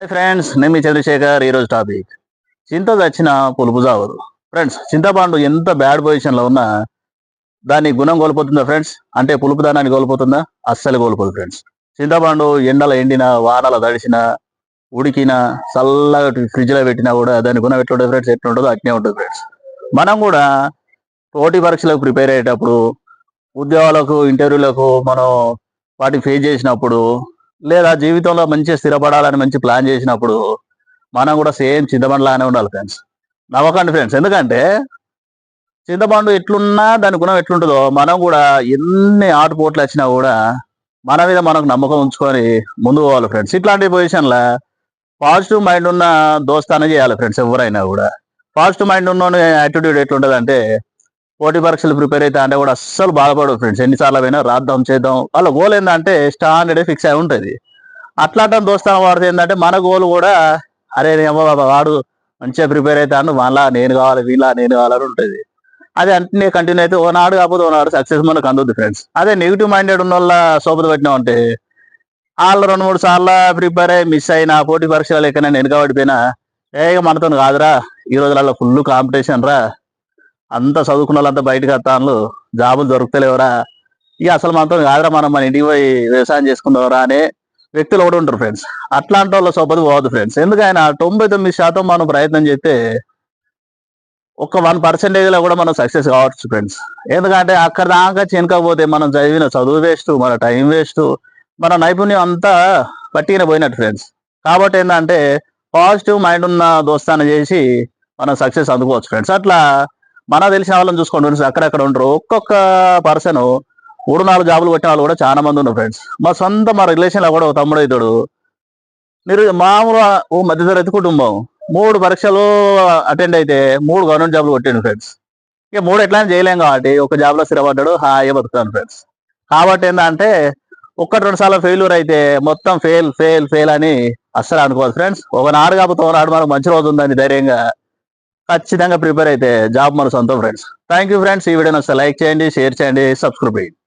Friends నేను మీ చంద్రశేఖర్ ఈరోజు topic చింత చచ్చిన పులుపు చావదు ఫ్రెండ్స్ చింతపండు ఎంత బ్యాడ్ పొజిషన్లో ఉన్నా దాని గుణం కోల్పోతుందా ఫ్రెండ్స్ అంటే పులుపు దానాన్ని కోల్పోతుందా? అస్సలు కోల్పోదు ఫ్రెండ్స్ చింతపండు ఎండల ఎండిన వానల తడిసిన ఉడికిన చల్లగా ఫ్రిడ్జ్లో పెట్టినా కూడా దాని గుణం ఎట్లుంటుంది ఫ్రెండ్స్ ఎట్లుంటుందో అట్నే ఉంటుంది ఫ్రెండ్స్ మనం కూడా పోటీ పరీక్షలకు ప్రిపేర్ అయ్యేటప్పుడు ఉద్యోగాలకు ఇంటర్వ్యూలకు మనం వాటిని ఫేస్ చేసినప్పుడు లేదా జీవితంలో మంచిగా స్థిరపడాలని మంచి ప్లాన్ చేసినప్పుడు మనం కూడా సేమ్ చింతపండులానే ఉండాలి ఫ్రెండ్స్ నవ్వకండి ఫ్రెండ్స్ ఎందుకంటే చింతపండు ఎట్లున్నా దాని గుణం ఎట్లుంటుందో మనం కూడా ఎన్ని ఆటుపోట్లు వచ్చినా కూడా మన మీద మనకు నమ్మకం ఉంచుకొని ముందు పోవాలి ఫ్రెండ్స్ ఇట్లాంటి పొజిషన్లో పాజిటివ్ మైండ్ ఉన్న దోస్తానే చేయాలి ఫ్రెండ్స్ ఎవరైనా కూడా. పాజిటివ్ మైండ్ ఉన్న యాటిట్యూడ్ ఎట్లుంటుంది అంటే పోటీ పరీక్షలు ప్రిపేర్ అయితే అంటే కూడా అస్సలు బాధపడదు ఫ్రెండ్స్ ఎన్నిసార్లు అయినా రాద్దాం చేద్దాం. వాళ్ళ గోల్ ఏంటంటే స్టాండర్డ్ ఫిక్స్ అయి ఉంటుంది. అట్లాంటి దోస్తాను వాడితే ఏంటంటే మన గోల్ కూడా అరే ఏమో బాబా వాడు మంచిగా ప్రిపేర్ అవుతాను వాళ్ళ నేను కావాలి వీళ్ళ నేను కావాలని ఉంటుంది. అదే అంటే కంటిన్యూ అయితే ఓ నాడు కాకపోతే ఓ నాడు సక్సెస్ మనకు అందుద్ది ఫ్రెండ్స్ అదే నెగిటివ్ మైండెడ్ ఉన్న వాళ్ళ సోపతి పెట్టినామంటే వాళ్ళు రెండు మూడు సార్లు ప్రిపేర్ అయ్యి మిస్ అయినా పోటీ పరీక్షలు లెక్క నేను వెనుకబడిపోయినా ఏ మనతో కాదురా ఈ రోజులలో ఫుల్ కాంపిటీషన్ రా అంతా చదువుకున్న వాళ్ళంతా బయటకు వస్తాను జాబులు దొరుకుతలేవరా. ఇక అసలు మనతో కాదురా మనం మన ఇంటికి పోయి వ్యవసాయం చేసుకుందావరా అనే వ్యక్తులు కూడా ఉంటారు ఫ్రెండ్స్ అట్లాంటి వాళ్ళ సోపతి పోవద్దు ఫ్రెండ్స్ ఎందుకైనా తొంభై తొమ్మిది శాతం మనం ప్రయత్నం చేస్తే ఒక వన్ పర్సెంటేజ్లో కూడా మనం సక్సెస్ కావచ్చు ఫ్రెండ్స్ ఎందుకంటే అక్కడ దాకా చెనకపోతే మనం చదివిన చదువు వేస్ట్ మన టైం వేస్ట్ మన నైపుణ్యం అంతా పట్టిన పోయినట్టు ఫ్రెండ్స్ కాబట్టి ఏంటంటే పాజిటివ్ మైండ్ ఉన్న దోస్తాన్ని చేసి మనం సక్సెస్ అందుకోవచ్చు ఫ్రెండ్స్ అట్లా మన తెలిసిన వాళ్ళని చూసుకోండి అక్కడక్కడ ఉండరు. ఒక్కొక్క పర్సన్ మూడు నాలుగు జాబులు కొట్టిన వాళ్ళు కూడా చాలా మంది ఉన్నారు ఫ్రెండ్స్ మా సొంత మా రిలేషన్లో కూడా తమ్ముడు అవుతాడు మీరు మామూలు ఓ మధ్యతరగతి కుటుంబం. మూడు పరీక్షలు అటెండ్ అయితే మూడు గవర్నమెంట్ జాబ్లు కొట్టాడు ఫ్రెండ్స్ ఇక మూడు ఎట్లా చేయలేం కాబట్టి ఒక జాబ్లో స్థిరపడ్డాడు హాయిగా బతుకుతాను ఫ్రెండ్స్ కాబట్టి ఏంటంటే ఒక్కటి రెండు సార్లు ఫెయిల్యూర్ అయితే మొత్తం ఫెయిల్ ఫెయిల్ ఫెయిల్ అని అస్సలు అనుకోవాలి ఫ్రెండ్స్ ఒక నాడు కాకపోతే ఒక నాడు మనకు మంచి రోజు ఉందని ధైర్యంగా. ఖచ్చితంగా ప్రిపేర్ అయితే జాబ్ మన సొంతం ఫ్రెండ్స్ థ్యాంక్ యూ ఫ్రెండ్స్ ఈ వీడియోని ఒకసారి లైక్ చేయండి షేర్ చేయండి సబ్స్క్రైబ్ చేయండి.